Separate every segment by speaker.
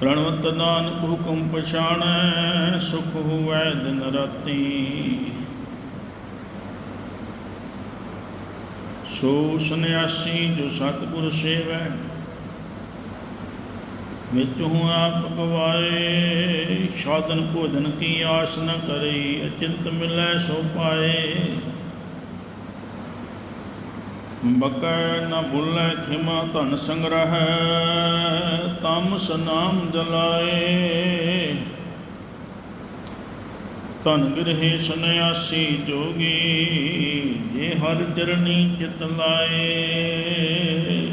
Speaker 1: ਪ੍ਰਣਵਤ ਨਾਨਕ ਹੁਕਮ ਪਛਾਣੈ, ਸੁਖ ਹੋਵੈ ਦਿਨ ਰਾਤੀ। ਸੋ ਸੰਨਿਆਸੀ ਜੋ ਸਤਿਗੁਰ ਸੇਵੈ, ਵਿੱਚ ਹੂੰ ਆਪ ਗਵਾਏ ਸਾਧਨ ਭੋਜਨ ਕੀ ਆਸ ਨ ਕਰੀ ਅਚਿੰਤ ਮਿਲੈ ਸੋ ਪਾਏ। ਬਕੈ ਨ ਭੁੱਲੈ ਖਿਮਾ ਧਨ ਸੰਗ੍ਰਹਿ, ਤਮ ਸਨਾਮ ਜਲਾਏ। ਧਨ ਬਿਰਹੇ ਸੰਨਿਆਸੀ ਜੋਗੀ, ਜੇ ਹਰ ਚਰਣੀ ਚਿਤ ਲਾਏ।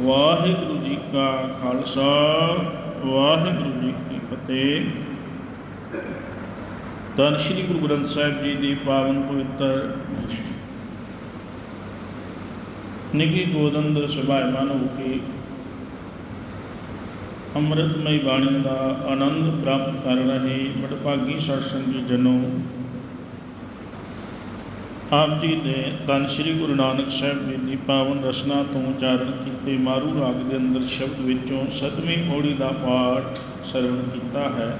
Speaker 1: ਵਾਹਿਗੁਰੂ ਜੀ ਕਾ ਖਾਲਸਾ, ਵਾਹਿਗੁਰੂ ਜੀ ਕੀ ਫਤਿਹ। ਧੰਨ ਸ਼੍ਰੀ ਗੁਰੂ ਗ੍ਰੰਥ ਸਾਹਿਬ ਜੀ ਦੀ ਪਾਵਨ ਪਵਿੱਤਰ ਨਿੱਕੀ ਗੋਦ ਅੰਦਰ ਹੋ ਕੇ ਅੰਮ੍ਰਿਤਮਈ ਬਾਣੀ ਦਾ ਆਨੰਦ ਪ੍ਰਾਪਤ ਕਰ ਰਹੇ ਬੜਭਾਗੀ ਸਤਸੰਗੀ ਜਨੋ। ਆਪ ਜੀ ਨੇ ਧੰਨ ਸ਼੍ਰੀ ਗੁਰੂ ਨਾਨਕ ਸਾਹਿਬ ਜੀ ਦੀ ਪਾਵਨ ਰਚਨਾ ਤੋਂ ਉਚਾਰਨ ਕੀਤੇ ਮਾਰੂ ਰਾਗ ਦੇ ਅੰਦਰ ਸ਼ਬਦ ਵਿੱਚੋਂ ਸਤਵੀਂ ਪੌੜੀ ਦਾ ਪਾਠ ਸਰਵਣ ਕੀਤਾ ਹੈ।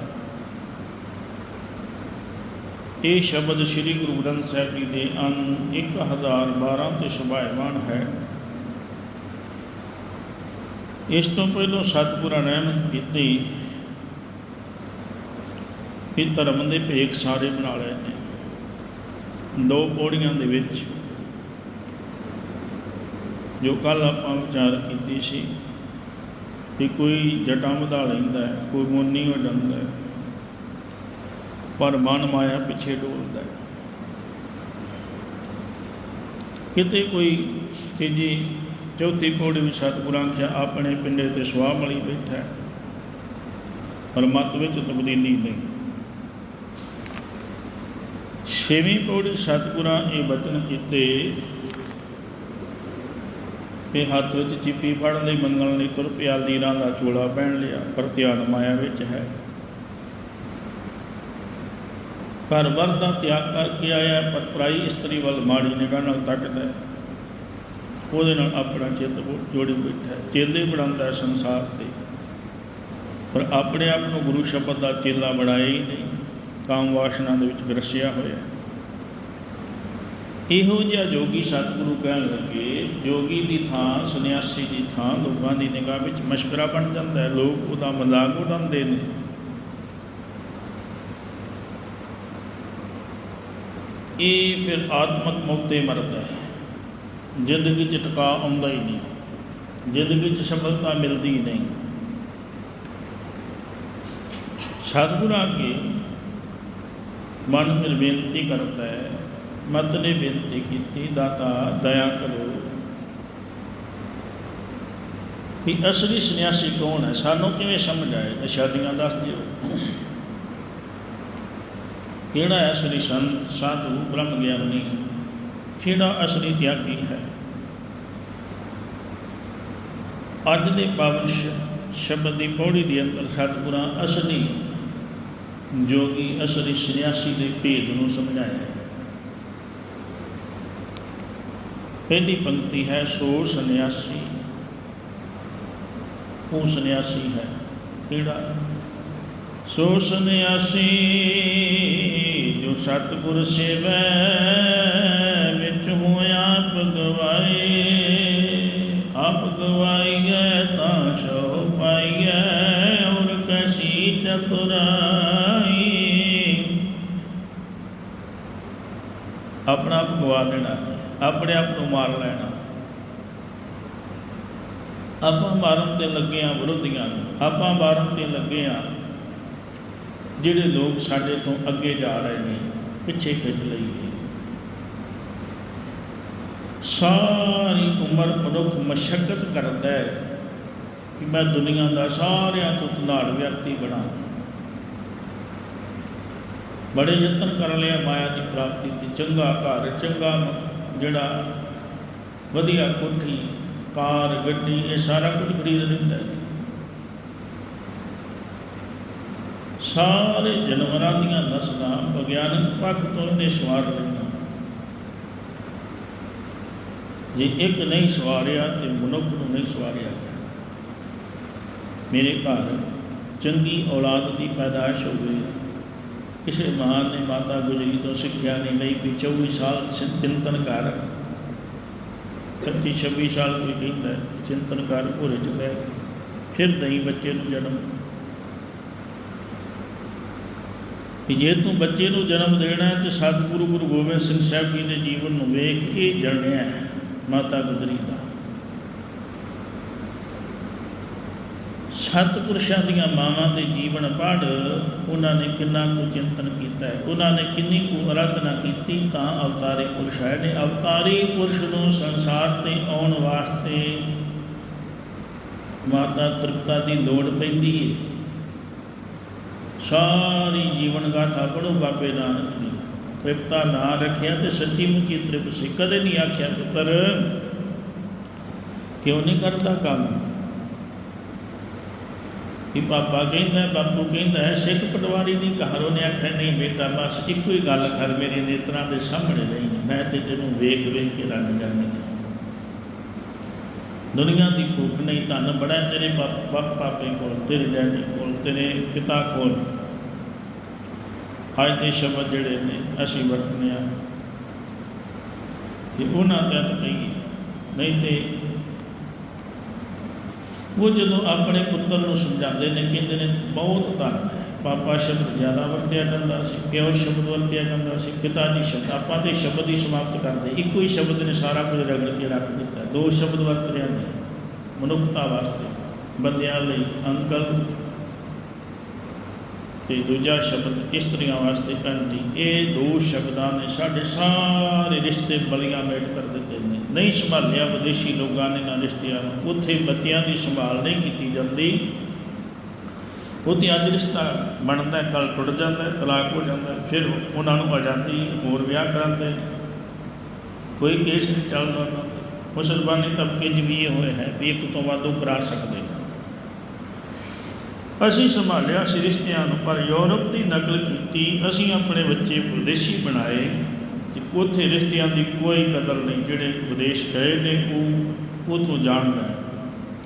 Speaker 1: ਇਹ ਸ਼ਬਦ ਸ੍ਰੀ ਗੁਰੂ ਗ੍ਰੰਥ ਸਾਹਿਬ ਜੀ ਦੇ ਅੰਨ 1012 ਤੇ ਸੁਭਾਇਮਾਨ ਹੈ। ਇਸ ਤੋਂ ਪਹਿਲਾਂ ਸਤਿਗੁਰਾਂ ਨੇ ਰਹਿਮਤ ਕੀਤੀ। ਕਿ ਧਰਮ ਦੇ ਭੇਖ ਸਾਰੇ ਬਣਾ ਲਏ ਨੇ। ਦੋ ਪੌੜੀਆਂ ਦੇ ਵਿੱਚ ਜੋ ਕੱਲ ਆਪਾਂ ਵਿਚਾਰ ਕੀਤੀ ਸੀ ਕਿ ਕੋਈ ਜਟਾਂ ਵਧਾ ਲੈਂਦਾ ਕੋਈ ਮੋਨੀ ਹੋ ਜਾਂਦਾ ਹੈ, ਪਰ ਮਨ ਮਾਇਆ ਪਿੱਛੇ ਡੋਲਦਾ ਹੈ। ਕਿਤੇ ਕੋਈ ਤੀਜੀ ਚੌਥੀ ਪੌੜੀ ਵਿੱਚ ਸਤਿਗੁਰਾਂ ਕਿਹਾ ਆਪਣੇ ਪਿੰਡੇ ਤੇ ਸੁਆਹ ਮਲੀ ਬੈਠਾ ਹੈ, ਪਰ ਮਤ ਵਿੱਚ ਤਬਦੀਲੀ ਨਹੀਂ। ਛੇਵੀਂ ਪੌੜੀ ਸਤਿਗੁਰਾਂ ਇਹ ਬਚਨ ਕੀਤੇ ਕਿ ਹੱਥ ਵਿੱਚ ਚਿੱਪੀ ਫੜ ਲਈ ਮੰਗਣ ਲਈ ਤੁਰ ਪਿਆ ਲੀਰਾਂ ਦਾ ਚੋਲਾ ਪਹਿਨ ਲਿਆ ਪਰ ਧਿਆਨ ਮਾਇਆ ਵਿੱਚ ਹੈ। ਘਰ ਵਰ ਦਾ ਤਿਆਗ ਕਰਕੇ ਆਇਆ, ਪਰ ਪਰਾਈ ਇਸਤਰੀ ਵੱਲ ਮਾੜੀ ਨਿਗਾਹ ਨਾਲ ਤੱਕਦਾ ਹੈ। ਉਹਦੇ ਨਾਲ ਆਪਣਾ ਚਿੱਤ ਜੋੜੀ ਬੈਠਾ ਚੇਲੇ ਬਣਾਉਂਦਾ ਸੰਸਾਰ ਤੇ। ਪਰ ਆਪਣੇ ਆਪ ਨੂੰ ਗੁਰੂ ਸ਼ਬਦ ਦਾ ਚੇਲਾ ਬਣਾਇਆ ਹੀ ਨਹੀਂ। ਕਾਮ ਵਾਸ਼ਨਾ ਦੇ ਵਿੱਚ ਗਰਸਿਆ ਹੋਇਆ ਇਹੋ ਜਿਹਾ ਜੋਗੀ ਸਤਿਗੁਰੂ ਕਹਿਣ ਲੱਗੇ, ਜੋਗੀ ਦੀ ਥਾਂ, ਸੰਨਿਆਸੀ ਦੀ ਥਾਂ, ਲੋਕਾਂ ਦੀ ਨਿਗਾਹ ਵਿੱਚ ਮਸ਼ਕਰਾ ਬਣ ਜਾਂਦਾ ਹੈ। ਲੋਕ ਉਹਦਾ ਮਜ਼ਾਕ ਉਡਾਉਂਦੇ ਨੇ। ਇਹ ਫਿਰ ਆਤਮਕ ਮੁਕਤੇ ਮਰਦਾ ਹੈ। ਜ਼ਿੰਦਗੀ 'ਚ ਟਿਕਾ ਆਉਂਦਾ ਹੀ ਨਹੀਂ। ਜ਼ਿੰਦਗੀ 'ਚ ਸਫਲਤਾ ਮਿਲਦੀ ਨਹੀਂ। ਸਤਿਗੁਰਾਂ ਅੱਗੇ ਮਨ ਫਿਰ ਬੇਨਤੀ ਕਰਦਾ ਹੈ, ਮਤ ਨੇ ਬੇਨਤੀ ਕੀਤੀ, ਦਾਤਾ ਦਇਆ ਕਰੋ। ਵੀ ਅਸਲੀ ਸੰਨਿਆਸੀ ਕੌਣ ਹੈ? ਸਾਨੂੰ ਕਿਵੇਂ ਸਮਝ ਆਏ? ਨਿਸ਼ਾਨੀਆਂ ਦੱਸ ਦਿਓ। ਕਿਹੜਾ ਹੈ ਅਸਲੀ ਸੰਤ, ਸਾਧੂ, ਬ੍ਰਹਮ ਗਿਆਨੀ ਕਿਹੜਾ ਅਸਲੀ ਤਿਆਗੀ ਹੈ? ਅੱਜ ਦੇ ਪਾਵਨ ਸ਼ਬਦ ਦੀ ਪੌੜੀ ਦੇ ਅੰਦਰ ਸਤਿਗੁਰਾਂ ਅਸਲੀ ਜੋਗੀ, ਅਸਲੀ ਸੰਨਿਆਸੀ ਦੇ ਭੇਦ ਨੂੰ ਸਮਝਾਇਆ ਹੈ। ਪਹਿਲੀ ਪੰਕਤੀ ਹੈ, ਸੋ ਸੰਨਿਆਸੀ। ਉਹ ਸੰਨਿਆਸੀ ਹੈ। ਕਿਹੜਾ? ਸੋ ਸੰਨਿਆਸੀ। ਜੋ ਸਤਿਗੁਰ ਸੇਵੈ, ਵਿੱਚ ਹੋਇਆ ਆਪ ਗਵਾਏ। ਆਪ ਗਵਾਈਐ ਤਾਂ ਸੋ ਪਾਈਐ, ਔਰ ਕਸੀ ਚਤੁਰਾਈ। ਆਪਣਾ ਆਪ ਗਵਾ ਦੇਣਾ, ਆਪਣੇ ਆਪ ਨੂੰ ਮਾਰ ਲੈਣਾ। ਆਪਾਂ ਮਾਰਨ ਤੇ ਲੱਗੇ ਆ ਵਿਰੋਧੀਆਂ ਨੂੰ, ਆਪਾਂ ਮਾਰਨ ਤੇ ਲੱਗੇ ਆ ਜਿਹੜੇ ਲੋਕ ਸਾਡੇ ਤੋਂ ਅੱਗੇ ਜਾ ਰਹੇ ਨੇ, ਪਿੱਛੇ ਖਿੱਚ ਲਈਏ। ਸਾਰੀ ਉਮਰ ਮਨੁੱਖ ਮਸ਼ਕਤ ਕਰਦਾ ਹੈ ਕਿ ਮੈਂ ਦੁਨੀਆ ਦਾ ਸਾਰਿਆਂ ਤੋਂ ਧਨਾੜ ਵਿਅਕਤੀ ਬਣਾ। ਬੜੇ ਯਤਨ ਕਰ ਲਿਆ ਮਾਇਆ ਦੀ ਪ੍ਰਾਪਤੀ ਤੇ, ਚੰਗਾ ਘਰ, ਚੰਗਾ ਜਿਹੜਾ ਵਧੀਆ ਕੋਠੀ, ਕਾਰ, ਗੱਡੀ, ਇਹ ਸਾਰਾ ਕੁਝ ਖਰੀਦ ਲੈਂਦਾ ਹੈ। ਸਾਰੇ ਜਾਨਵਰਾਂ ਦੀਆਂ ਨਸਲਾਂ ਵਿਗਿਆਨਕ ਪੱਖ ਤੋਂ ਇਹਨੇ ਸਵਾਰ ਲਈਆਂ ਜੇ ਇੱਕ ਨਹੀਂ ਸਵਾਰਿਆ ਤੇ ਮਨੁੱਖ ਨੂੰ ਨਹੀਂ ਸਵਾਰਿਆ ਗਿਆ। ਮੇਰੇ ਘਰ ਚੰਗੀ ਔਲਾਦ ਦੀ ਪੈਦਾਇਸ਼ ਹੋਵੇ ਕਿਸੇ ਮਹਾਨ ਨੇ ਮਾਤਾ ਗੁਜਰੀ ਤੋਂ ਸਿੱਖਿਆ ਨਹੀਂ ਲਈ ਵੀ 24 ਸਾਲ ਚਿੰਤਨ ਕਰ। 25 26 ਸਾਲ ਕੋਈ ਕਹਿੰਦਾ, ਚਿੰਤਨ ਕਰ ਭੋਰੇ ਚ ਬਹਿ ਕੇ। ਫਿਰ ਦਈ ਬੱਚੇ ਨੂੰ ਜਨਮ ਕਿ ਜੇ ਤੂੰ ਬੱਚੇ ਨੂੰ ਜਨਮ ਦੇਣਾ ਹੈ ਤੇ ਸਤਿਗੁਰੂ ਗੁਰੂ ਗੋਬਿੰਦ ਸਿੰਘ ਸਾਹਿਬ ਜੀ ਦੇ ਜੀਵਨ ਨੂੰ ਵੇਖ, ਇਹ ਜਾਣਿਆ ਮਾਤਾ ਗੁਜਰੀ ਦਾ। ਸਤਿਪੁਰਸ਼ਾਂ ਦੀਆਂ ਮਾਵਾਂ ਦੇ ਜੀਵਨ ਪੜ੍ਹ ਉਹਨਾਂ ਨੇ ਕਿੰਨਾ ਕੁ ਚਿੰਤਨ ਕੀਤਾ ਹੈ। ਉਹਨਾਂ ਨੇ ਕਿੰਨੀ ਕੁ ਅਰਾਧਨਾ ਕੀਤੀ ਤਾਂ ਅਵਤਾਰੀ ਪੁਰਸ਼ ਹੈ ਨੇ। ਅਵਤਾਰੀ ਪੁਰਸ਼ ਨੂੰ ਸੰਸਾਰ ਤੇ ਆਉਣ ਵਾਸਤੇ ਮਾਤਾ ਤ੍ਰਿਪਤਾ ਦੀ ਲੋੜ ਪੈਂਦੀ ਹੈ ਸਾਰੀ ਜੀਵਨ ਗਾਥਾ ਪੜੋ ਬਾਬੇ ਨਾਨਕ ਦੀ। ਤ੍ਰਿਪਤਾ ਨਾ ਰੱਖਿਆ ਤੇ ਸੱਚੀ ਮੁੱਚੀ ਤ੍ਰਿਪਤ ਸੀ। ਕਦੇ ਨਹੀਂ ਆਖਿਆ, ਪੁੱਤਰ, ਕਿਉਂ ਨਹੀਂ ਕਰਦਾ ਕੰਮ? ਕਿ ਪਾਪਾ ਕਹਿੰਦਾ, ਬਾਪੂ ਕਹਿੰਦਾ ਸਿੱਖ ਪਟਵਾਰੀ ਦੀ ਕਹਾਰੋਂ ਨੇ ਆਖਿਆ, ਨਹੀਂ ਬੇਟਾ, ਬਸ ਇੱਕੋ ਹੀ ਗੱਲ ਕਰ, ਮੇਰੇ ਨੇਤਰਾਂ ਦੇ ਸਾਹਮਣੇ ਰਹੀ ਮੈਂ ਤੇ ਤੈਨੂੰ ਵੇਖ ਵੇਖ ਕੇ ਰੰਗ ਜਾਂਦੀ ਦੁਨੀਆ ਦੀ ਭੁੱਖ ਨਹੀਂ, ਧਨ ਬੜਾ ਤੇਰੇ ਬਾਪ ਪਾਪੇ ਕੋਲ, ਤੇਰੇ ਡੈਡੀ ਕੋਲ, ਤੇਰੇ ਪਿਤਾ ਕੋਲ। ਅੱਜ ਦੇ ਸ਼ਬਦ ਜਿਹੜੇ ਨੇ, ਅਸੀਂ ਵਰਤਨੇ ਆ ਕਿ ਉਹਨਾਂ ਤਹਿਤ ਕਹੀਏ, ਨਹੀਂ ਤੇ ਉਹ ਜਦੋਂ ਆਪਣੇ ਪੁੱਤਰ ਨੂੰ ਸਮਝਾਉਂਦੇ ਨੇ, ਕਹਿੰਦੇ ਨੇ, ਬਹੁਤ ਧੰਨ ਪਾਪਾ ਸ਼ਬਦ ਜ਼ਿਆਦਾ ਵਰਤਿਆ ਜਾਂਦਾ ਸੀ, ਪਿਓ ਸ਼ਬਦ ਵਰਤਿਆ ਜਾਂਦਾ ਸੀ, ਪਿਤਾ ਜੀ ਸ਼ਬਦ, ਆਪਾਂ ਤੇ ਸ਼ਬਦ ਹੀ ਸਮਾਪਤ ਕਰਦੇ, ਇੱਕੋ ਹੀ ਸ਼ਬਦ ਨੇ ਸਾਰਾ ਕੁਝ ਰਗੜ ਕੇ ਰੱਖ ਦਿੱਤਾ, ਦੋ ਸ਼ਬਦ ਵਰਤ ਰਿਆ ਜੀ, ਮਨੁੱਖਤਾ ਵਾਸਤੇ, ਬੰਦਿਆਂ ਲਈ ਅੰਕਲ ਤੇ ਦੂਜਾ ਸ਼ਬਦ ਇਸਤਰੀਆਂ ਵਾਸਤੇ, ਆਂਟੀ, ਇਹ ਦੋ ਸ਼ਬਦਾਂ ਨੇ ਸਾਡੇ ਸਾਰੇ ਰਿਸ਼ਤੇ ਬਲੀਆਂ ਮੇਟ ਕਰ ਦਿੱਤੇ ਨੇ, ਨਹੀਂ ਸੰਭਾਲਿਆ ਵਿਦੇਸ਼ੀ ਲੋਕਾਂ ਨੇ ਨਾ ਰਿਸ਼ਤਿਆਂ ਨੂੰ, ਉੱਥੇ ਬੱਚਿਆਂ ਦੀ ਸੰਭਾਲ ਨਹੀਂ ਕੀਤੀ ਜਾਂਦੀ ਉਹ ਉਹਦੀ ਅੱਜ ਰਿਸ਼ਤਾ ਬਣਦਾ ਕੱਲ ਟੁੱਟ ਜਾਂਦਾ, ਤਲਾਕ ਹੋ ਜਾਂਦਾ, ਫਿਰ ਉਹਨਾਂ ਨੂੰ ਆਜ਼ਾਦੀ, ਹੋਰ ਵਿਆਹ ਕਰਾਉਂਦੇ। ਕੋਈ ਕੇਸ ਨਹੀਂ ਚੱਲਦਾ ਮੁਸਲਮਾਨੀ ਤਬਕੇ 'ਚ ਵੀ ਇਹ ਹੋਇਆ ਹੈ ਵੀ ਇੱਕ ਤੋਂ ਵੱਧ ਉਹ ਕਰਾ ਸਕਦੇ ਨੇ। ਅਸੀਂ ਸੰਭਾਲਿਆ ਸੀ ਰਿਸ਼ਤਿਆਂ ਨੂੰ, ਪਰ ਯੂਰਪ ਦੀ ਨਕਲ ਕੀਤੀ, ਅਸੀਂ ਆਪਣੇ ਬੱਚੇ ਵਿਦੇਸ਼ੀ ਬਣਾਏ ਤੇ ਉੱਥੇ ਰਿਸ਼ਤਿਆਂ ਦੀ ਕੋਈ ਕਦਰ ਨਹੀਂ, ਜਿਹੜੇ ਵਿਦੇਸ਼ ਗਏ ਨੇ, ਉਹ ਉਥੋਂ ਜਾਣ ਲੈਣ,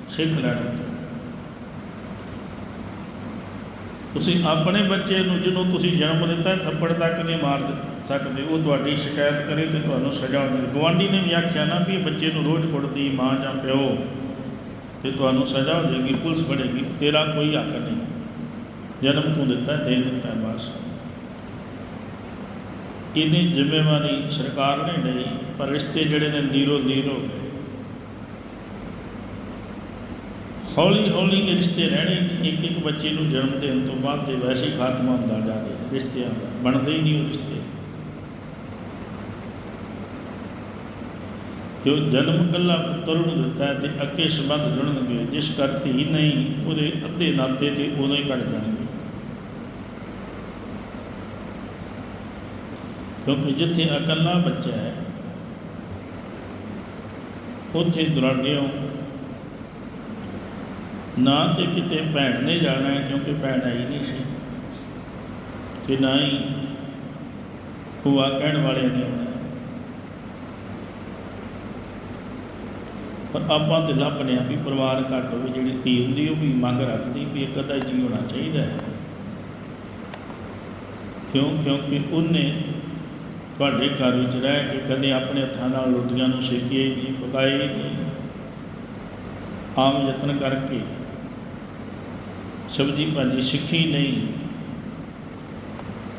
Speaker 1: ਸਿੱਖ ਲੈਣ ਉੱਥੋਂ ਤੁਸੀਂ ਆਪਣੇ ਬੱਚੇ ਨੂੰ ਜਿਹਨੂੰ ਤੁਸੀਂ ਜਨਮ ਦਿੱਤਾ, ਥੱਪੜ ਤੱਕ ਨਹੀਂ ਮਾਰ ਸਕਦੇ, ਉਹ ਤੁਹਾਡੀ ਸ਼ਿਕਾਇਤ ਕਰੇ ਤੇ ਤੁਹਾਨੂੰ ਸਜ਼ਾ ਮਿਲੇ। ਗਵਾਂਢੀ ਨੇ ਵੀ ਆਖਿਆ ਨਾ ਵੀ ਇਹ ਬੱਚੇ ਨੂੰ ਰੋਜ਼ ਕੁੱਟਦੀ ਮਾਂ ਜਾਂ ਪਿਓ, ਤੇ ਤੁਹਾਨੂੰ ਸਜ਼ਾ ਹੋ ਜਾਏਗੀ ਪੁਲਿਸ ਫੜੇਗੀ, ਤੇਰਾ ਕੋਈ ਹੱਕ ਨਹੀਂ। ਜਨਮ ਤੂੰ ਦਿੱਤਾ, ਦੇ ਦਿੱਤਾ, ਬਸ। ਇਹਦੀ ਜ਼ਿੰਮੇਵਾਰੀ ਸਰਕਾਰ ਨੇ ਲਈ, ਪਰ ਰਿਸ਼ਤੇ ਜਿਹੜੇ ਨੇ ਨੀਰੋ ਨੀਰ ਹੋ ਗਏ। ਹੌਲੀ ਹੌਲੀ ਇਹ ਰਿਸ਼ਤੇ ਰਹਿਣੇ ਨਹੀਂ। ਇੱਕ ਇੱਕ ਬੱਚੇ ਨੂੰ ਜਨਮ ਦੇਣ ਤੋਂ ਬਾਅਦ ਤੇ ਵੈਸੇ ਖਾਤਮਾ ਹੁੰਦਾ ਜਾ ਰਿਹਾ ਰਿਸ਼ਤਿਆਂ ਦਾ, ਬਣਦੇ ਹੀ ਨਹੀਂ ਉਹ ਰਿਸ਼ਤੇ ਜੋ ਜਨਮ ਕੱਲਾ ਪੁੱਤਰ ਨੂੰ ਦਿੱਤਾ ਹੈ ਤੇ ਅੱਗੇ ਸੰਬੰਧ ਜੁੜਨਗੇ, ਜਿਸ ਕਰ ਹੀ ਨਹੀਂ, ਉਹਦੇ ਅੱਧੇ ਨਾਤੇ ਤੇ ਉਦੋਂ ਹੀ ਕੱਢ ਜਾਣਗੇ ਕਿਉਂਕਿ ਜਿੱਥੇ ਇਕੱਲਾ ਬੱਚਾ ਹੈ, ਉੱਥੇ ਦੁਰਾਡਿਓ ਨਾ ਤੇ ਕਿਤੇ ਭੈਣ ਨੇ ਜਾਣਾ ਕਿਉਂਕਿ ਭੈਣ ਆਈ ਨਹੀਂ ਸੀ। ਤੇ ਨਾ ਹੀ ਭੂਆ ਕਹਿਣ ਵਾਲੇ ਨੇ ਆਉਣਾ ਪਰ ਆਪਾਂ ਤੇ ਲੱਭਨੇ ਆ ਵੀ ਪਰਿਵਾਰ ਘੱਟ ਹੋਵੇ, ਜਿਹੜੀ ਧੀ ਹੁੰਦੀ ਉਹ ਵੀ ਮੰਗ ਰੱਖਦੀ ਵੀ ਇੱਕ ਅੱਧਾ ਜੀ ਹੋਣਾ ਚਾਹੀਦਾ ਹੈ। ਕਿਉਂ? ਕਿਉਂਕਿ ਉਹਨੇ ਤੁਹਾਡੇ ਘਰ ਵਿੱਚ ਰਹਿ ਕੇ ਕਦੇ ਆਪਣੇ ਹੱਥਾਂ ਨਾਲ ਰੋਟੀਆਂ ਨੂੰ ਸੇਕੀਆਂ ਹੀ ਨਹੀਂ ਪਕਾਏ ਹੀ ਨਹੀਂ। ਆਮ ਯਤਨ ਕਰਕੇ ਸਬਜੀ ਭਾਜੀ, ਸਿੱਖੀ ਨਹੀਂ।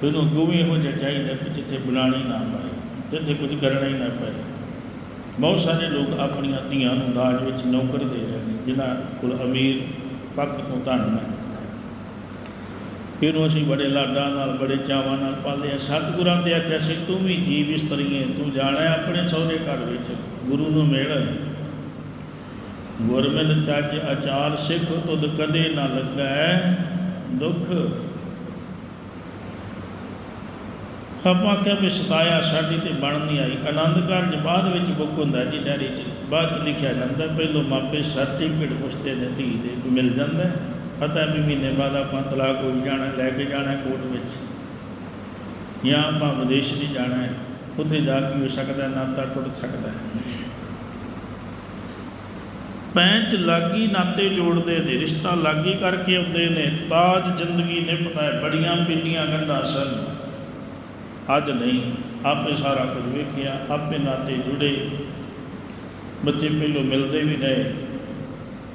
Speaker 1: ਉਹਨੂੰ ਵੀ ਇਹੋ ਜਿਹਾ ਚਾਹੀਦਾ ਕਿ ਜਿੱਥੇ ਬਣਾਣੀ ਨਾ ਪਏ, ਜਿੱਥੇ ਕੁਝ ਕਰਨਾ ਹੀ ਨਾ ਪਏ। ਬਹੁਤ ਸਾਰੇ ਲੋਕ ਆਪਣੀਆਂ ਧੀਆਂ ਨੂੰ ਦਾਜ ਵਿੱਚ ਨੌਕਰ ਦੇ ਰਹੇ ਨੇ, ਜਿਨ੍ਹਾਂ ਕੋਲ ਅਮੀਰ ਪੱਖ ਤੋਂ ਧਨ ਹੈ ਇਹਨੂੰ ਅਸੀਂ ਬੜੇ ਲਾਡਾਂ ਨਾਲ, ਬੜੇ ਚਾਵਾਂ ਨਾਲ ਪਾਲਦੇ ਆ ਸਤਿਗੁਰਾਂ ਤੇ ਆਖਿਆ ਸੀ ਤੂੰ ਵੀ ਜੀਵ ਇਸਤਰੀਏ ਤੂੰ ਜਾਣਾ ਆਪਣੇ ਸਹੁਰੇ ਘਰ ਵਿੱਚ, ਗੁਰੂ ਨੂੰ ਮਿਲ ਗੁਰਮਿਲ ਚੱਜ ਆਚਾਰ ਸਿੱਖ ਤੁਧ ਕਦੇ ਨਾ ਲੱਗੈ ਦੁੱਖ। ਆਪਾਂ ਕਿਹਾ ਵੀ ਸਤਾਇਆ ਸਾਡੀ ਤੇ ਬਣ ਨਹੀਂ ਆਈ। ਆਨੰਦ ਕਾਰਜ ਬਾਅਦ ਵਿੱਚ ਬੁੱਕ ਹੁੰਦਾ ਜੀ ਡੈਰੀ 'ਚ। ਬਾਅਦ 'ਚ ਲਿਖਿਆ ਜਾਂਦਾ, ਪਹਿਲੋਂ ਮਾਪੇ ਸਰਟੀਫਿਕੇਟ ਪੁੱਛਦੇ ਨੇ ਧੀ ਦੇ ਮਿਲ ਜਾਂਦਾ। ਹੈ। ਪਤਾ ਵੀ ਮਹੀਨੇ ਬਾਅਦ ਆਪਾਂ ਤਲਾਕ ਹੋਈ ਜਾਣਾ, ਲੈ ਕੇ ਜਾਣਾ ਕੋਰਟ ਵਿੱਚ। ਜਾਂ ਆਪਾਂ ਵਿਦੇਸ਼ ਵੀ ਜਾਣਾ ਹੈ, ਉੱਥੇ ਜਾ ਕੇ ਹੋ ਸਕਦਾ, ਨਾਤਾ ਟੁੱਟ ਸਕਦਾ ਹੈ। ਪੈਂਚ ਲਾਗੀ ਨਾਤੇ ਜੋੜਦੇ ਨੇ, ਰਿਸ਼ਤਾ ਲਾਗੀ ਕਰਕੇ ਆਉਂਦੇ ਨੇ, ਤਾਜ ਜ਼ਿੰਦਗੀ ਨਿਭਦਾ ਹੈ ਬੜੀਆਂ ਪੀਲੀਆਂ ਗੰਢਾਂ ਸਨ। ਅੱਜ ਨਹੀਂ, ਆਪੇ ਸਾਰਾ ਕੁਝ ਵੇਖਿਆ, ਆਪੇ ਨਾਤੇ ਜੁੜੇ। ਬੱਚੇ ਪਹਿਲੋਂ ਮਿਲਦੇ ਵੀ ਰਹੇ,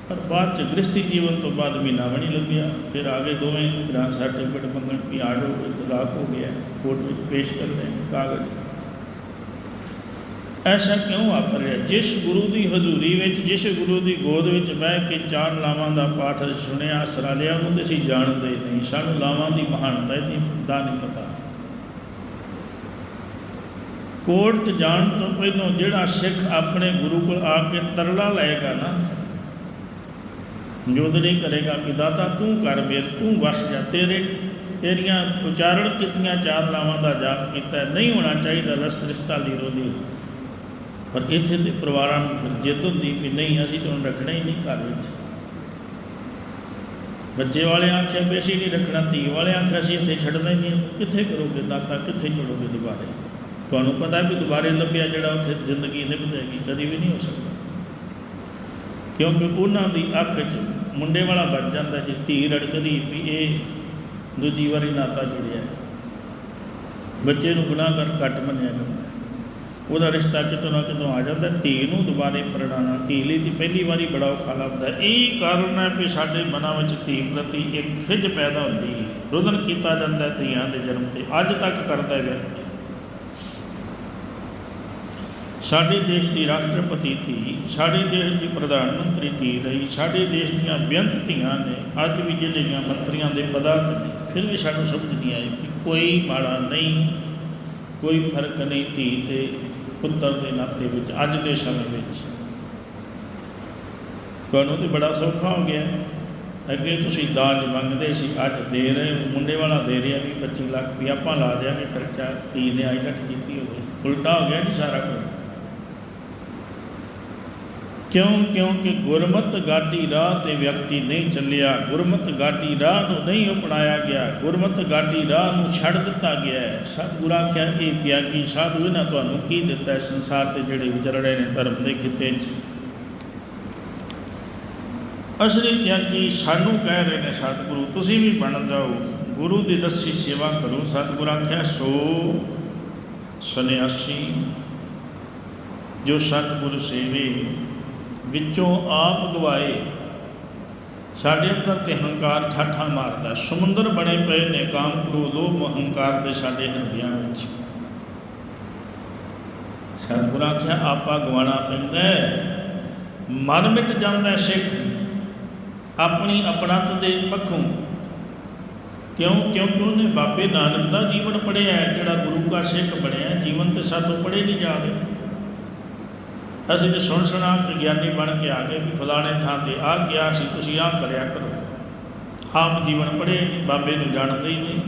Speaker 1: ਪਰ ਬਾਅਦ ਚ ਗ੍ਰਸਤੀ ਜੀਵਨ ਤੋਂ ਬਾਅਦ ਮਹੀਨਾ ਵੀ ਨਹੀਂ ਲੱਗਿਆ। ਫਿਰ ਆ ਗਏ ਦੋਵੇਂ ਤਰ੍ਹਾਂ ਸਰਟੀਫਿਕੇਟ ਮੰਗਣ ਵੀ ਆਡ ਹੋ ਗਈ ਤਲਾਕ ਹੋ ਗਿਆ, ਕੋਰਟ ਵਿੱਚ ਪੇਸ਼ ਕਰ ਰਹੇ ਕਾਗਜ਼ ਐਸਾ ਕਿਉਂ ਵਾਪਰ ਰਿਹਾ? ਜਿਸ ਗੁਰੂ ਦੀ ਹਜ਼ੂਰੀ ਵਿੱਚ, ਜਿਸ ਗੁਰੂ ਦੀ ਗੋਦ ਵਿੱਚ ਬਹਿ ਕੇ ਚਾਰ ਲਾਵਾਂ ਦਾ ਪਾਠ ਸੁਣਿਆ ਆਸਰਾ ਲਿਆ ਉਹਨੂੰ ਤੇ ਅਸੀਂ ਜਾਣਦੇ ਨਹੀਂ। ਸਾਨੂੰ ਲਾਵਾਂ ਦੀ ਮਹਾਨਤਾ ਇਹਦੀ ਦਾ ਨਹੀਂ ਪਤਾ। ਕੋਰਟ 'ਚ ਜਾਣ ਤੋਂ ਪਹਿਲਾਂ ਜਿਹੜਾ ਸਿੱਖ ਆਪਣੇ ਗੁਰੂ ਕੋਲ ਆ ਕੇ ਤਰਲਾ ਲਏਗਾ ਨਾ ਜੋਦ ਨਹੀਂ ਕਰੇਗਾ ਕਿ ਦਾਤਾ, ਤੂੰ ਕਰ ਮੇਰ, ਤੂੰ ਵਸ ਜਾ। ਤੇਰੇ, ਤੇਰੀਆਂ ਉਚਾਰਣ ਕੀਤੀਆਂ ਚਾਰ ਲਾਵਾਂ ਦਾ ਜਾਪ ਕੀਤਾ। ਨਹੀਂ ਹੋਣਾ ਚਾਹੀਦਾ, ਰਸ ਰਿਸ਼ਤਾ ਲੀਰੋ ਲੀਰ। ਪਰ ਇੱਥੇ ਤੇ ਪਰਿਵਾਰਾਂ ਨੂੰ ਫਿਰ ਜਿੱਦ ਹੁੰਦੀ ਵੀ ਨਹੀਂ, ਅਸੀਂ ਤੁਹਾਨੂੰ ਰੱਖਣਾ ਹੀ ਨਹੀਂ ਘਰ ਵਿੱਚ। ਬੱਚੇ ਵਾਲਿਆਂ ਆਖਿਆ ਵੀ ਅਸੀਂ ਨਹੀਂ ਰੱਖਣਾ, ਧੀ ਵਾਲਿਆਂ ਆਖਿਆ ਅਸੀਂ ਇੱਥੇ ਛੱਡਣਾ ਹੀ ਨਹੀਂ। ਕਿੱਥੇ ਕਰੋਗੇ ਦਾਤਾ, ਕਿੱਥੇ ਜੁੜੋਗੇ ਦੁਬਾਰੇ? ਤੁਹਾਨੂੰ ਪਤਾ ਵੀ ਦੁਬਾਰੇ ਲੱਭਿਆ ਜਿਹੜਾ ਉੱਥੇ ਜ਼ਿੰਦਗੀ ਨਿਭ ਜਾਏਗੀ ਕਦੀ ਵੀ ਨਹੀਂ ਹੋ ਸਕਦਾ। ਕਿਉਂਕਿ ਉਹਨਾਂ ਦੀ ਅੱਖ 'ਚ ਮੁੰਡੇ ਵਾਲਾ ਬਚ ਜਾਂਦਾ ਜੇ ਧੀ ਰੜਕਦੀ ਵੀ ਇਹ ਦੂਜੀ ਵਾਰੀ ਨਾਤਾ ਜੁੜਿਆ। ਬੱਚੇ ਨੂੰ ਗੁਨਾਹਗਰ ਘੱਟ ਮੰਨਿਆ ਜਾਂਦਾ। ਉਹਦਾ ਰਿਸ਼ਤਾ ਕਿਤੋਂ ਨਾ ਕਿਤੋਂ ਆ ਜਾਂਦਾ, ਧੀ ਨੂੰ ਦੁਬਾਰੇ ਪਰਣਾਉਣਾ ਧੀ ਲਈ ਦੀ ਪਹਿਲੀ ਵਾਰੀ ਬੜਾ ਔਖਾ ਹੁੰਦਾ ਇਹ ਕਾਰਨ ਹੈ ਕਿ ਸਾਡੇ ਮਨਾਂ ਵਿੱਚ ਧੀ ਪ੍ਰਤੀ ਇੱਕ ਖਿੱਚ ਪੈਦਾ ਹੁੰਦੀ ਹੈ। ਰੋਦਨ ਕੀਤਾ ਜਾਂਦਾ ਧੀਆਂ ਦੇ ਜਨਮ ਤੇ, ਅੱਜ ਤੱਕ ਕਰਦਾ ਹੈ ਸਾਡੇ ਦੇਸ਼ ਦੀ ਰਾਸ਼ਟਰਪਤੀ ਧੀ, ਸਾਡੇ ਦੇਸ਼ ਦੀ ਪ੍ਰਧਾਨ ਮੰਤਰੀ ਧੀ ਰਹੀ, ਸਾਡੇ ਦੇਸ਼ ਦੀਆਂ ਬੇਅੰਤ ਧੀਆਂ ਨੇ, ਅੱਜ ਵੀ ਜਿਹੜੀਆਂ ਮੰਤਰੀਆਂ ਦੇ ਪਦਾਂ 'ਤੇ ਫਿਰ ਵੀ ਸਾਨੂੰ ਸਮਝ ਨਹੀਂ ਆਈ ਕਿ ਕੋਈ ਮਾੜਾ ਨਹੀਂ, ਕੋਈ ਫ਼ਰਕ ਨਹੀਂ ਧੀ ਤੇ ਪੁੱਤਰ ਦੇ ਨਾਤੇ ਵਿੱਚ, ਅੱਜ ਦੇ ਸਮੇਂ ਵਿੱਚ। ਤੁਹਾਨੂੰ ਤੇ ਬੜਾ ਸੌਖਾ ਹੋ ਗਿਆ। ਅੱਗੇ ਤੁਸੀਂ ਦਾਜ ਮੰਗਦੇ ਸੀ, ਅੱਜ ਦੇ ਰਹੇ ਹੋ। ਮੁੰਡੇ ਵਾਲਾ ਦੇ ਰਿਹਾ ਵੀ 25 ਲੱਖ ਵੀ ਆਪਾਂ ਲਾ ਦਿਆਂਗੇ, ਖਰਚਾ ਧੀ ਨੇ ਆਈਲਟ ਕੀਤੀ ਹੋਵੇ। ਉਲਟਾ ਹੋ ਗਿਆ ਜੀ ਸਾਰਾ ਕੁਝ। ਕਿਉਂ? ਕਿਉਂਕਿ ਗੁਰਮਤ ਗਾਡੀ ਰਾਹ ਤੇ ਵਿਅਕਤੀ ਨਹੀਂ ਚੱਲਿਆ। ਗੁਰਮਤ ਗਾਡੀ ਰਾਹ ਨੂੰ ਨਹੀਂ ਅਪਣਾਇਆ ਗਿਆ। ਗੁਰਮਤ ਗਾਡੀ ਰਾਹ ਨੂੰ ਛੱਡ ਦਿੱਤਾ ਗਿਆ ਹੈ। ਸਤਿਗੁਰਾਂ ਆਖਿਆ, ਇਹ ਤਿਆਗੀ ਸਾਧੂ ਇਹਨਾਂ ਤੁਹਾਨੂੰ ਕੀ ਦਿੱਤਾ ਸੰਸਾਰ ਤੇ ਜਿਹੜੇ ਵਿਚਰ ਰਹੇ ਨੇ, ਧਰਮ ਦੇ ਖਿੱਤੇ 'ਚ? ਅਸਲੀ ਤਿਆਗੀ ਸਾਨੂੰ ਕਹਿ ਰਹੇ ਨੇ ਸਤਿਗੁਰੂ, ਤੁਸੀਂ ਵੀ ਬਣ ਜਾਓ। ਗੁਰੂ ਦੀ ਦੱਸੀ ਸੇਵਾ ਕਰੋ। ਸਤਿਗੁਰਾਂ ਆਖਿਆ, ਸੋ ਸੰਨਿਆਸੀ, ਜੋ ਸਤਿਗੁਰ ਸੇਵੇ ਵਿੱਚੋਂ ਆਪ ਗਵਾਏ। ਸਾਡੇ ਅੰਦਰ ਤੇ ਹੰਕਾਰ ਠਾਠਾ ਮਾਰਦਾ। ਸਮੁੰਦਰ ਬਣੇ ਪਏ ਨੇ ਕਾਮ ਕ੍ਰੋਧ, ਲੋਭ ਹੰਕਾਰ ਦੇ ਸਾਡੇ ਹਿਰਦਿਆਂ ਵਿੱਚ। ਸਤਿਗੁਰ ਆਖਿਆ, ਆਪਾ ਗਵਾਣਾ ਪੈਂਦਾ ਹੈ। ਮਨ ਮਿਟ ਜਾਂਦਾ ਸਿੱਖ। ਆਪਣੀ ਆਪਣਤ ਦੇ ਪੱਖੋਂ। ਕਿਉਂ? ਕਿਉਂਕਿ ਉਹਨੇ ਬਾਬੇ ਨਾਨਕ ਦਾ ਜੀਵਨ ਪੜਿਆ ਜਿਹੜਾ ਗੁਰੂ ਕਾ ਸਿੱਖ ਬਣਿਆ ਜੀਵਨ ਤੇ ਸਾਤੋਂ ਪੜੇ ਨਹੀਂ ਜਾ ਰਹੇ। ਅਸੀਂ ਤੇ ਸੁਣ ਸੁਣਾ ਕੇ ਗਿਆਨੀ ਬਣ ਕੇ ਆ ਗਏ ਵੀ ਫਲਾਣੇ ਥਾਂ ਤੇ ਆ ਗਿਆ ਸੀ, ਤੁਸੀਂ ਆਹ ਕਰਿਆ ਕਰੋ। ਆਪ ਜੀਵਨ ਪੜੇ ਬਾਬੇ ਨੂੰ ਜਾਣਦੇ ਹੀ ਨਹੀਂ।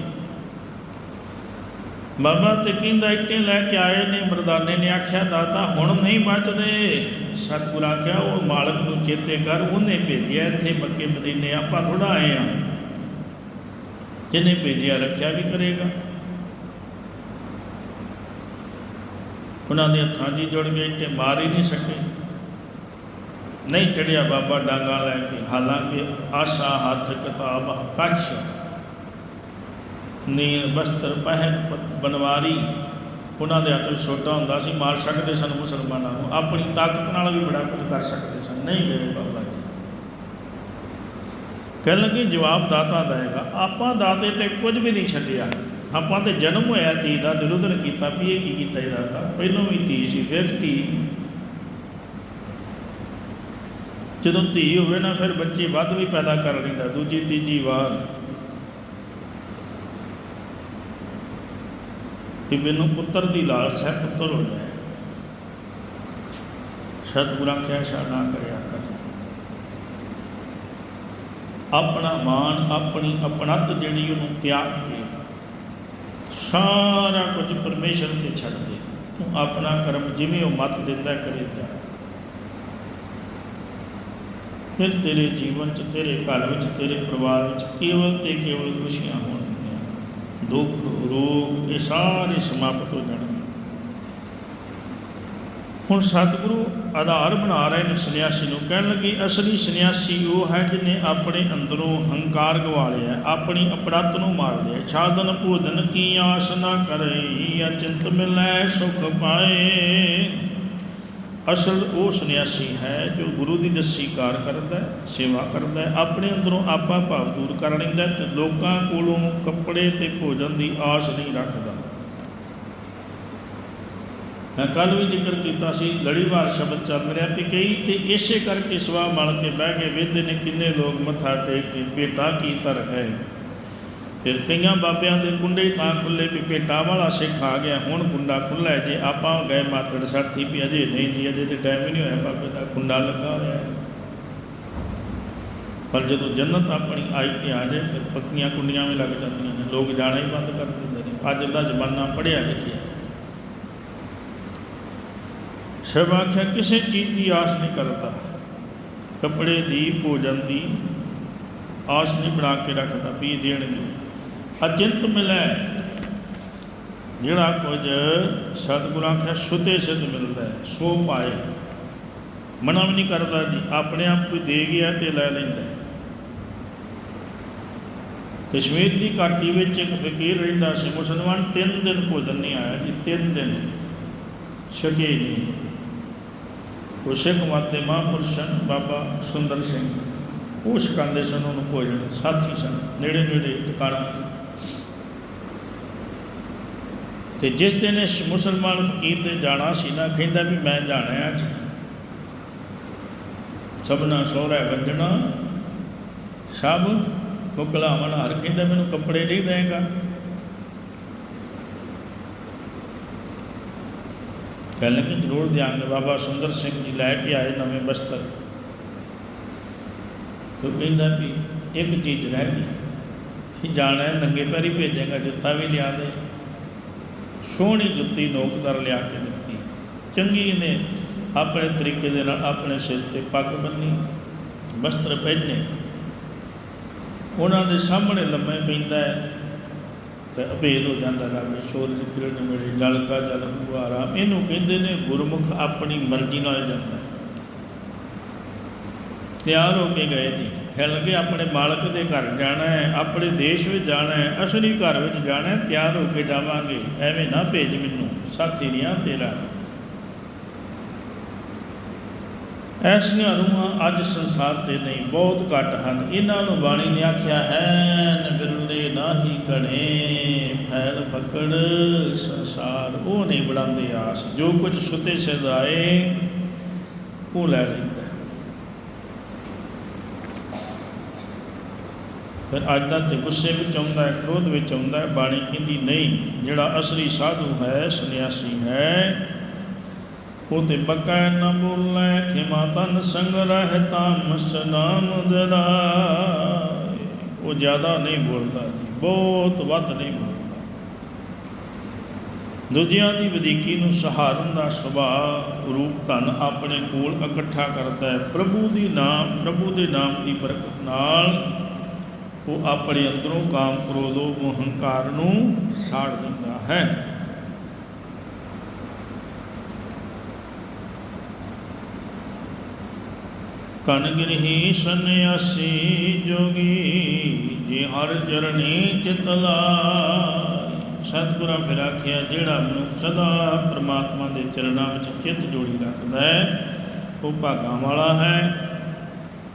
Speaker 1: ਬਾਬਾ ਤੇ ਕਹਿੰਦਾ, ਇੱਟੇ ਲੈ ਕੇ ਆਏ ਨੇ, ਮਰਦਾਨੇ ਨੇ ਆਖਿਆ, ਦਾਤਾ ਹੁਣ ਨਹੀਂ ਬਚਦੇ। ਸਤਿਗੁਰ ਆਖਿਆ ਉਹ ਮਾਲਕ ਨੂੰ ਚੇਤੇ ਕਰ, ਉਹਨੇ ਭੇਜਿਆ, ਇੱਥੇ ਮੱਕੇ ਮਦੀਨੇ ਆਪਾਂ ਥੋੜਾ ਆਏ ਆ ਜਿਹਨੇ ਭੇਜਿਆ, ਰੱਖਿਆ ਵੀ ਕਰੇਗਾ। ਉਹਨਾਂ ਦੇ ਹੱਥਾਂ 'ਚ ਹੀ ਜੁੜ ਗਏ ਤੇ ਮਾਰ ਹੀ ਨਹੀਂ ਸਕੇ। ਨਹੀਂ ਚੜਿਆ ਬਾਬਾ ਡਾਂਗਾ ਲੈ ਕੇ, ਹਾਲਾਂਕਿ ਆਸਾ ਹੱਥ ਕਿਤਾਬ ਕੱਛ ਨੀਲ ਬਸਤਰ ਪਹਿਨ ਬਨਵਾਰੀ ਉਹਨਾਂ ਦੇ ਹੱਥ ਛੋਟਾ ਹੁੰਦਾ ਸੀ, ਮਾਰ ਸਕਦੇ ਸਨ ਮੁਸਲਮਾਨਾਂ ਨੂੰ। ਆਪਣੀ ਤਾਕਤ ਨਾਲ ਵੀ ਬੜਾ ਕੁਝ ਕਰ ਸਕਦੇ ਸਨ। ਨਹੀਂ ਗਏ ਬਾਬਾ ਜੀ। ਕਹਿਣ ਲੱਗੇ, ਜਵਾਬ ਦਾਤਾ ਦੇਗਾ ਆਪਾਂ ਦਾਤੇ ਤੇ ਕੁਝ ਵੀ ਨਹੀਂ ਛੱਡਿਆ। ਆਪਾਂ ਤੇ ਜਨਮ ਹੋਇਆ ਧੀ ਦਾ ਤੇ ਰੁਦਰ ਕੀਤਾ ਵੀ ਇਹ ਕੀ ਕੀਤਾ ਇਹ ਦਾਤਾ ਪਹਿਲਾਂ ਵੀ ਧੀ ਸੀ, ਫਿਰ ਧੀ। ਜਦੋਂ ਧੀ ਹੋਵੇ ਨਾ, ਫਿਰ ਬੱਚੇ ਵੱਧ ਵੀ ਪੈਦਾ ਕਰ ਲੈਂਦਾ, ਦੂਜੀ, ਤੀਜੀ ਵਾਰ। ਕਿ ਮੈਨੂੰ ਪੁੱਤਰ ਦੀ ਲਾਲਸ ਹੈ ਪੁੱਤਰ ਹੋ ਜਾਏ। ਸਤਿਗੁਰਾਂ ਕਿਹਾ ਸ਼ਾ ਨਾ ਕਰਿਆ ਕਰ। ਆਪਣਾ ਮਾਣ, ਆਪਣੀ ਆਪਣਤ ਜਿਹੜੀ ਉਹਨੂੰ ਤਿਆਗ ਕੇ ਸਾਰਾ ਕੁਝ ਪਰਮੇਸ਼ਰ ਤੇ ਛੱਡ ਦੇ। ਤੂੰ ਆਪਣਾ ਕਰਮ ਜਿਵੇਂ ਉਹ ਮਤ ਦਿੰਦਾ ਕਰੇ ਜਾ। ਫਿਰ ਤੇਰੇ ਜੀਵਨ ਚ, ਤੇਰੇ ਘਰ ਵਿੱਚ, ਤੇਰੇ ਪਰਿਵਾਰ ਵਿੱਚ ਕੇਵਲ ਤੇ ਕੇਵਲ ਖੁਸ਼ੀਆਂ ਹੋਣਗੀਆਂ। ਦੁੱਖ, ਰੋਗ ਇਹ ਸਾਰੇ ਸਮਾਪਤ ਹੋ ਜਾਣਗੇ। ਹੁਣ ਸਤਿਗੁਰੂ ਆਧਾਰ ਬਣਾ ਰਹੇ ਨੇ ਸੰਨਿਆਸੀ ਨੂੰ। ਕਹਿਣ ਲੱਗੇ ਅਸਲੀ ਸੰਨਿਆਸੀ ਉਹ ਹੈ ਜਿਹਨੇ ਆਪਣੇ ਅੰਦਰੋਂ ਹੰਕਾਰ ਗਵਾ ਲਿਆ ਆਪਣੀ ਅਪੜਤ ਨੂੰ ਮਾਰ ਲਿਆ। ਛਾਦਨ ਭੋਜਨ ਕੀ ਆਸ ਨਾ ਕਰੇ ਅਚਿੰਤ ਮਿਲੈ ਸੁਖ ਪਾਏ। ਅਸਲ ਉਹ ਸੰਨਿਆਸੀ ਹੈ ਜੋ ਗੁਰੂ ਦੀ ਦੱਸੀ ਕਾਰ ਕਰਦਾ ਹੈ, ਸੇਵਾ ਕਰਦਾ ਹੈ, ਆਪਣੇ ਅੰਦਰੋਂ ਆਪਾ ਭਾਵ ਦੂਰ ਕਰ ਲੈਂਦਾ ਹੈ ਤੇ ਲੋਕਾਂ ਕੋਲੋਂ ਕੱਪੜੇ ਤੇ ਭੋਜਨ ਦੀ ਆਸ ਨਹੀਂ ਰੱਖਦਾ। ਮੈਂ ਕੱਲ ਵੀ ਜ਼ਿਕਰ ਕੀਤਾ ਸੀ, ਲੜੀਵਾਰ ਸ਼ਬਦ ਚੱਲ ਰਿਹਾ ਵੀ ਕਈ ਤੇ ਇਸੇ ਕਰਕੇ ਸਵਾ ਮਲ ਕੇ ਬਹਿ ਕੇ ਵੇਖਦੇ ਨੇ ਕਿੰਨੇ ਲੋਕ ਮੱਥਾ ਟੇਕ ਕੇ ਭੇਟਾ ਕੀ ਧਰ ਹੈ। ਫਿਰ ਕਈਆਂ ਬਾਬਿਆਂ ਦੇ ਕੁੰਡੇ ਤਾਂ ਖੁੱਲੇ ਵੀ ਭੇਟਾ ਵਾਲਾ ਸਿੱਖ ਆ ਗਿਆ, ਹੁਣ ਕੁੰਡਾ ਖੁੱਲਾ ਜੇ ਆਪਾਂ ਗਏ ਮਾਤੜ ਸਾਥੀ ਵੀ ਅਜੇ ਨਹੀਂ ਜੀ, ਅਜੇ ਤੇ ਟਾਈਮ ਹੀ ਨਹੀਂ ਹੋਇਆ ਬਾਬੇ ਦਾ ਕੁੰਡਾ ਲੱਗਾ ਹੋਇਆ ਪਰ ਜਦੋਂ ਜੰਨਤ ਆਪਣੀ ਆਈ ਤੇ ਆ ਜਾਏ, ਫਿਰ ਪੱਕੀਆਂ ਕੁੰਡੀਆਂ ਵੀ ਲੱਗ ਜਾਂਦੀਆਂ ਨੇ, ਲੋਕ ਜਾਣਾ ਹੀ ਬੰਦ ਕਰ ਦਿੰਦੇ ਨੇ। ਅੱਜ ਦਾ ਜ਼ਮਾਨਾ ਪੜ੍ਹਿਆ ਲਿਖਿਆ ਹੈ ਸਭ ਆਖਿਆ, ਕਿਸੇ ਚੀਜ਼ ਦੀ ਆਸ ਨਹੀਂ ਕਰਦਾ। ਕੱਪੜੇ ਦੀ ਭੋਜਨ ਦੀ ਆਸ ਨਹੀਂ ਬਣਾ ਕੇ ਰੱਖਦਾ, ਵੀ ਇਹ ਦੇਣਗੇ ਅਜੰਤ ਮਿਲੈ। ਜਿਹੜਾ ਕੁਝ ਸਤਿਗੁਰਾਂ ਆਖਿਆ, ਸੁਤੇ ਸਿੱਧ ਮਿਲਦਾ, ਸੋ ਪਾਏ। ਮਨਾ ਵੀ ਨਹੀਂ ਕਰਦਾ ਜੀ, ਆਪਣੇ ਆਪ ਕੋਈ ਦੇ ਗਿਆ ਤੇ ਲੈ ਲੈਂਦਾ। ਕਸ਼ਮੀਰ ਦੀ ਘਾਟੀ ਵਿੱਚ ਇੱਕ ਫਕੀਰ ਰਹਿੰਦਾ ਸੀ, ਮੁਸਲਮਾਨ ਤਿੰਨ ਦਿਨ ਭੋਜਨ ਨਹੀਂ ਆਇਆ ਜੀ, ਤਿੰਨ ਦਿਨ ਛਕੇ ਨਹੀਂ। ਉਹ ਸਿੱਖ ਦੇ ਮਹਾਂਪੁਰਸ਼ ਸਨ ਬਾਬਾ ਸੁੰਦਰ ਸਿੰਘ ਉਹ ਛਕਾਉਂਦੇ ਸਨ, ਉਹਨੂੰ ਭੋਜਨ ਸਾਥੀ ਸਨ, ਨੇੜੇ ਨੇੜੇ ਟਿਕਾਣਾ ਸੀ ਤੇ ਜਿਸ ਦਿਨ ਇਸ ਮੁਸਲਮਾਨ ਫਕੀਰ ਦੇ ਜਾਣਾ ਸੀ ਨਾ, ਕਹਿੰਦਾ ਵੀ ਮੈਂ ਜਾਣਾ ਅੱਜ। ਸਭਨਾ ਸੋਹਰਾ ਵੰਡਣਾ, ਸਭ ਮੁਕਲਾਵਣ ਹਰ ਕਹਿੰਦਾ ਮੈਨੂੰ ਕੱਪੜੇ ਨਹੀਂ ਦੇਗਾ। ਕਹਿੰਦੇ ਕਿ ਜ਼ਰੂਰ ਦਿਆਂਗੇ ਬਾਬਾ ਸੁੰਦਰ ਸਿੰਘ ਜੀ ਲੈ ਕੇ ਆਏ ਨਵੇਂ ਬਸਤਰ। ਉਹ ਕਹਿੰਦਾ ਵੀ ਇੱਕ ਚੀਜ਼ ਰਹਿ ਗਈ। ਕਿ ਜਾਣਾ ਨੰਗੇ ਪੈਰੀ ਭੇਜੇਗਾ, ਜੁੱਤਾ ਵੀ ਲਿਆ ਦੇ। ਸੋਹਣੀ ਜੁੱਤੀ ਨੋਕਦਾਰ ਲਿਆ ਕੇ ਦਿੱਤੀ। ਚੰਗੀ ਨੇ ਆਪਣੇ ਤਰੀਕੇ ਦੇ ਨਾਲ ਆਪਣੇ ਸਿਰ ਤੇ ਪੱਗ ਬੰਨੀ ਵਸਤਰ ਪਹਿਨੇ। ਉਹਨਾਂ ਦੇ ਸਾਹਮਣੇ ਲੰਮੇ ਪੈਂਦਾ ਹੈ। ਤੇ ਅਭੇਦ ਹੋ ਜਾਂਦਾ ਰੱਬ ਸੂਰਜ ਕਿਰਨ ਮਿਲੇ, ਜਲ ਕਾ ਜਲ ਹੁਆਰਾ ਇਹਨੂੰ ਕਹਿੰਦੇ ਨੇ ਗੁਰਮੁਖ ਆਪਣੀ ਮਰਜ਼ੀ ਨਾਲ ਜਾਂਦਾ। ਤਿਆਰ ਹੋ ਕੇ ਗਏ ਜੀ। ਹਿਲ ਕੇ ਆਪਣੇ ਮਾਲਕ ਦੇ ਘਰ ਜਾਣਾ ਹੈ, ਆਪਣੇ ਦੇਸ਼ ਵਿੱਚ ਜਾਣਾ ਹੈ, ਅਸਲੀ ਘਰ ਵਿੱਚ ਜਾਣਾ ਹੈ, ਤਿਆਰ ਹੋ ਕੇ ਜਾਵਾਂਗੇ। ਐਵੇਂ ਨਾ ਭੇਜ ਮੈਨੂੰ, ਸਾਥੀ ਨਹੀਂ ਤੇਰਾ। ਐਸੀਆਂ ਰੂਹਾਂ ਅੱਜ ਸੰਸਾਰ ਤੇ ਨਹੀਂ, ਬਹੁਤ ਘੱਟ ਹਨ। ਇਹਨਾਂ ਨੂੰ ਬਾਣੀ ਨੇ ਆਖਿਆ ਹੈ ਨਗਰਲੇ ਨਾਹੀ ਕਣੇ ਫੈਲ ਫਕੜ ਸੰਸਾਰ। ਉਹ ਨਹੀਂ ਬੜਾਉਂਦੇ ਆਸ। ਜੋ ਕੁਝ ਸੁਤੇ ਸਦਾਏ, ਉਹ ਲੈ ਲੈਂਦਾ ਫਿਰ ਅੱਜ ਦਾ ਤੇ ਗੁੱਸੇ ਵਿੱਚ ਆਉਂਦਾ ਹੈ, ਕ੍ਰੋਧ ਵਿੱਚ ਆਉਂਦਾ ਹੈ। ਬਾਣੀ ਕਹਿੰਦੀ, ਨਹੀਂ, ਜਿਹੜਾ ਅਸਲੀ ਸਾਧੂ ਹੈ, ਸੰਨਿਆਸੀ ਹੈ ਉਹ ਤੇ ਬਕੈ ਨ ਬੋਲੇ, ਖਿਮਾ ਤਨ ਸੰਗ ਰਹਿਤਾ ਮਸਨਾਮ ਦਰਾਏ ਉਹ ਜ਼ਿਆਦਾ ਨਹੀਂ ਬੋਲਦਾ ਜੀ, ਬਹੁਤ ਵੱਧ ਨਹੀਂ ਬੋਲਦਾ। ਦੂਜਿਆਂ ਦੀ ਵਧੀਕੀ ਨੂੰ ਸਹਾਰਨ ਦਾ ਸੁਭਾਅ ਰੂਪ ਧਨ ਆਪਣੇ ਕੋਲ ਇਕੱਠਾ ਕਰਦਾ ਹੈ। ਪ੍ਰਭੂ ਦੀ ਨਾਮ, ਪ੍ਰਭੂ ਦੇ ਨਾਮ ਦੀ ਬਰਕਤ ਨਾਲ ਉਹ ਆਪਣੇ ਅੰਦਰੋਂ ਕਾਮ ਕ੍ਰੋਧੋ ਮੋਹ ਹੰਕਾਰ ਨੂੰ ਸਾੜ ਦਿੰਦਾ ਹੈ। ਤਨ ਗਿਰਹੀ ਸੰਨਿਆਸੀ ਜੋਗੀ, ਜੇ ਹਰ ਚਰਣੀ ਚਿਤ ਲਾਈ। ਸਤਿਗੁਰਾਂ ਫਿਰ ਆਖਿਆ, ਜਿਹੜਾ ਮਨੁੱਖ ਸਦਾ ਪ੍ਰਮਾਤਮਾ ਦੇ ਚਰਨਾਂ ਵਿੱਚ ਚਿੱਤ ਜੋੜੀ ਰੱਖਦਾ ਹੈ, ਉਹ ਭਾਗਾਂ ਵਾਲਾ ਹੈ,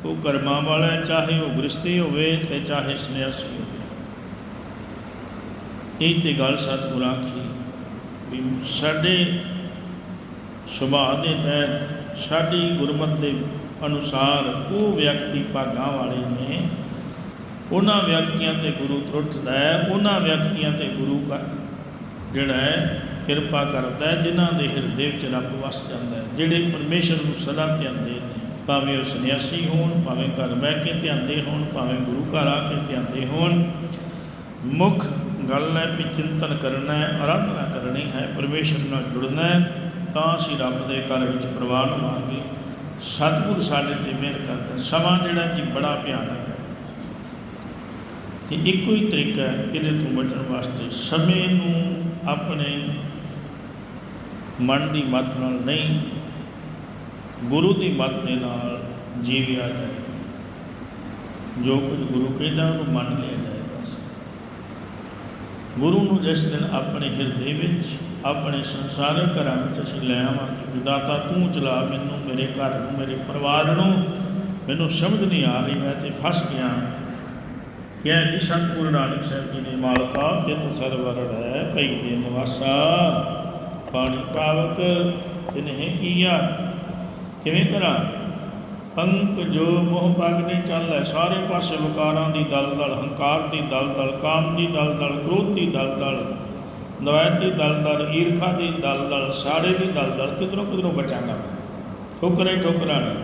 Speaker 1: ਉਹ ਕਰਮਾਂ ਵਾਲਾ ਚਾਹੇ ਉਹ ਗ੍ਰਸਤੀ ਹੋਵੇ ਤੇ ਚਾਹੇ ਸੰਨਿਆਸੀ ਹੋਵੇ। ਇਹ ਤੇ ਗੱਲ ਸਤਿਗੁਰਾਂ ਆਖੀ ਵੀ ਸਾਡੇ ਸੁਭਾਅ ਦੇ ਤਹਿਤ, ਸਾਡੀ ਗੁਰਮਤ ਦੇ ਅਨੁਸਾਰ ਉਹ ਵਿਅਕਤੀ ਭਾਗਾਂ ਵਾਲੇ ਨੇ ਉਹਨਾਂ ਵਿਅਕਤੀਆਂ ਤੇ ਗੁਰੂ ਤਰੁੱਠਦਾ ਹੈ, ਉਹਨਾਂ ਵਿਅਕਤੀਆਂ ਤੇ ਗੁਰੂ ਕਰ ਜਿਹੜਾ ਹੈ ਕਿਰਪਾ ਕਰਦਾ ਜਿਨ੍ਹਾਂ ਦੇ ਹਿਰਦੇ ਵਿੱਚ ਰੱਬ ਵਸ ਜਾਂਦਾ ਹੈ, ਜਿਹੜੇ ਪਰਮੇਸ਼ਰ ਨੂੰ ਸਦਾ ਧਿਆਉਂਦੇ ਨੇ। ਭਾਵੇਂ ਉਹ ਸੰਨਿਆਸੀ ਹੋਣ, ਭਾਵੇਂ ਘਰ ਬਹਿ ਕੇ ਧਿਆਉਂਦੇ ਹੋਣ, ਭਾਵੇਂ ਗੁਰੂ ਘਰ ਆ ਕੇ ਧਿਆਉਂਦੇ ਹੋਣ, ਮੁੱਖ ਗੱਲ ਹੈ ਵੀ ਚਿੰਤਨ ਕਰਨਾ ਹੈ ਆਰਾਧਨਾ ਕਰਨੀ ਹੈ, ਪਰਮੇਸ਼ਰ ਨਾਲ ਜੁੜਨਾ ਹੈ, ਤਾਂ ਅਸੀਂ ਰੱਬ ਦੇ ਘਰ ਵਿੱਚ ਪ੍ਰਵਾਨ ਹੋਵਾਂਗੇ ਸਤਿਗੁਰ ਸਾਡੇ ਤੇ ਮਿਹਰ ਕਰਦਾ, ਸਮਾਂ ਜਿਹੜਾ ਜੀ ਬੜਾ ਭਿਆਨਕ ਹੈ। ਤੇ ਇੱਕੋ ਹੀ ਤਰੀਕਾ ਹੈ ਇਹਦੇ ਤੋਂ ਬਚਣ ਵਾਸਤੇ, ਸਮੇਂ ਨੂੰ ਆਪਣੇ ਮਨ ਦੀ ਮੱਤ ਨਾਲ ਨਹੀਂ, ਗੁਰੂ ਦੀ ਮੱਤ ਦੇ ਨਾਲ ਜੀਵਿਆ ਜਾਏ। ਜੋ ਕੁਝ ਗੁਰੂ ਕਹਿੰਦਾ, ਉਹਨੂੰ ਮੰਨ ਲਿਆ ਜਾਏ। ਗੁਰੂ ਨੂੰ ਜਿਸ ਦਿਨ ਆਪਣੇ ਹਿਰਦੇ ਵਿੱਚ, ਆਪਣੇ ਸੰਸਾਰਕ ਘਰਾਂ ਵਿੱਚ ਅਸੀਂ ਲੈ ਆਵਾਂਗੇ। ਵੀ ਦਾਤਾ ਤੂੰ ਚਲਾ ਮੈਨੂੰ, ਮੇਰੇ ਘਰ ਨੂੰ, ਮੇਰੇ ਪਰਿਵਾਰ ਨੂੰ। ਮੈਨੂੰ ਸਮਝ ਨਹੀਂ ਆ ਰਹੀ, ਮੈਂ ਤੇ ਫਸ ਗਿਆ। ਕਿਹਾ ਜੀ ਸੰਤ ਗੁਰੂ ਨਾਨਕ ਸਾਹਿਬ ਜੀ ਨੇ, ਮਾਲਕਾ ਤਿਤ ਸਰਵਰੜ ਹੈ, ਭਈ ਦੇ ਨਿਵਾਸਾ। ਪਾਣੀ ਪਾਵਕ, ਤਿਨਹਿ ਕੀਆ। ਕਿਵੇਂ ਕਰਾਂ? ਅੰਕ ਜੋ ਮੋਹ ਪਗ ਨੇ ਚੱਲੈ ਸਾਰੇ ਪਾਸੇ ਵਿਕਾਰਾਂ ਦੀ ਦਲਦਲ, ਹੰਕਾਰ ਦੀ ਦਲਦਲ, ਕਾਮ ਦੀ ਦਲਦਲ, ਕ੍ਰੋਧ ਦੀ ਦਲਦਲ ਨਵੈਤ ਦੀ ਦਲਦਲ, ਈਰਖਾ ਦੀ ਦਲਦਲ, ਸਾੜੇ ਦੀ ਦਲਦਲ, ਕਿਧਰੋਂ ਕਿਧਰੋਂ ਬਚਾਣਾ ਠੋਕਰੇ ਠੋਕਰਾਂ ਨੇ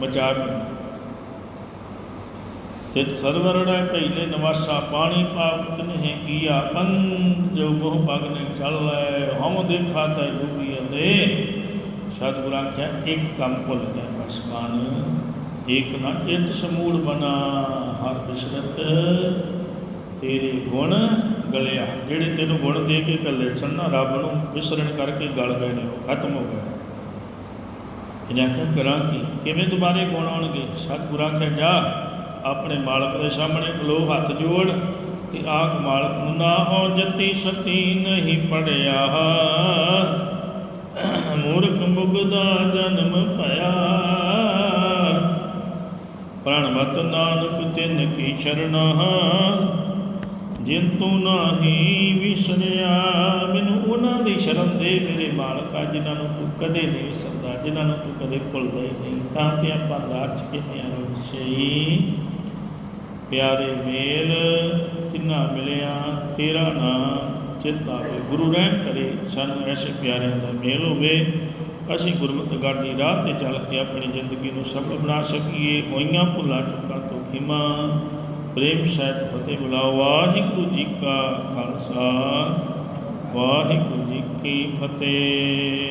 Speaker 1: ਬਚਾ ਮੈਨੂੰ ਸਰਵਰੜਾ ਸਰਵਰੜੈ ਪਹਿਲੇ ਨਿਵਾਸਾ, ਪਾਣੀ ਪਾਪ ਤਨਹਿ ਕੀਆ ਪੰਗ ਜੋ ਮੋਹ ਪਗ ਨੇ ਚੱਲੈ ਹਮ ਦੇਖਾ ਤੈ ਡੂਬੀ ਅੰਦੇ ਸਤਿਗੁਰ ਆਖਿਆ, ਇੱਕ ਕੰਮ ਭੁੱਲ ਗਿਆ। ਬਸ ਮਨ ਇੱਕ ਨਾ ਚਿਤ ਸਮੂੜ ਬਨਾ, ਹਰ ਬਿਸਰਤ ਤੇਰੇ ਗੁਣ ਗਲਿਆ। ਜਿਹੜੇ ਤੈਨੂੰ ਗੁਣ ਦੇ ਕੇ ਕੱਲੇ ਸਨ ਨਾ, ਰੱਬ ਨੂੰ ਵਿਸਰਨ ਕਰਕੇ ਗਲ ਗਏ ਨੇ, ਉਹ ਖਤਮ ਹੋ ਗਏ ਇਹਨੇ ਆਖਿਆ, ਕਰਾਂ ਕੀ? ਕਿਵੇਂ ਦੁਬਾਰੇ ਗੁਣ ਆਉਣਗੇ? ਸਤਿਗੁਰ ਆਖਿਆ, ਜਾ, ਆਪਣੇ ਮਾਲਕ ਦੇ ਸਾਹਮਣੇ ਖਲੋ, ਹੱਥ ਜੋੜ, ਤੇ ਆਖ, ਮਾਲਕ ਨੂੰ ਨਾ ਹੋ ਜਤੀ ਸਤੀ ਨਹੀਂ ਪੜਿਆ। ਮੂਰਖ ਮੁਗਦਾ ਜਨਮ ਭਇਆ। ਪ੍ਰਣਵਤ ਨਾਨਕ ਤਿਨ ਕੀ ਸ਼ਰਣਾ। ਜਿਨ ਤੂੰ ਨਾਹੀ ਵਿਸਰਿਆ। ਮੈਨੂੰ ਉਹਨਾਂ ਦੀ ਸ਼ਰਨ ਦੇ ਮੇਰੇ ਮਾਲਕਾ ਜਿਨ੍ਹਾਂ ਨੂੰ ਤੂੰ ਕਦੇ ਨਹੀਂ ਵਿਸਰਦਾ ਜਿਨ੍ਹਾਂ ਨੂੰ ਤੂੰ ਕਦੇ ਭੁੱਲਦਾ ਹੀ ਨਹੀਂ। ਤਾਂ ਤੇ ਆਪਾਂ ਅਰਦਾਸ ਕਹਿੰਦੇ ਹਾਂ ਰੋਸ਼ਈ ਪਿਆਰੇ ਮੇਲ ਕਿੰਨਾ ਮਿਲਿਆ ਤੇਰਾ ਨਾਮ। ਚਿੱਤ ਆਵੇ, ਗੁਰੂ ਰਹਿਮ ਕਰੇ, ਸਾਨੂੰ ਐਸੇ ਪਿਆਰਿਆਂ ਦਾ ਮੇਲ ਹੋਵੇ, ਅਸੀਂ ਗੁਰਮਤਿ ਗਾਡੀ ਰਾਹ ਤੇ ਚੱਲ ਕੇ ਆਪਣੀ ਜ਼ਿੰਦਗੀ ਨੂੰ ਸਫਲ ਬਣਾ ਸਕੀਏ। ਹੋਈਆਂ ਭੁੱਲਾਂ ਚੁੱਕਾਂ ਤੋਂ ਖਿਮਾ, ਪ੍ਰੇਮ ਸਹਿਤ ਫਤਿਹ ਬੁਲਾਓ। ਵਾਹਿਗੁਰੂ ਜੀ ਕਾ ਖਾਲਸਾ, ਵਾਹਿਗੁਰੂ ਜੀ ਕੀ ਫਤਿਹ।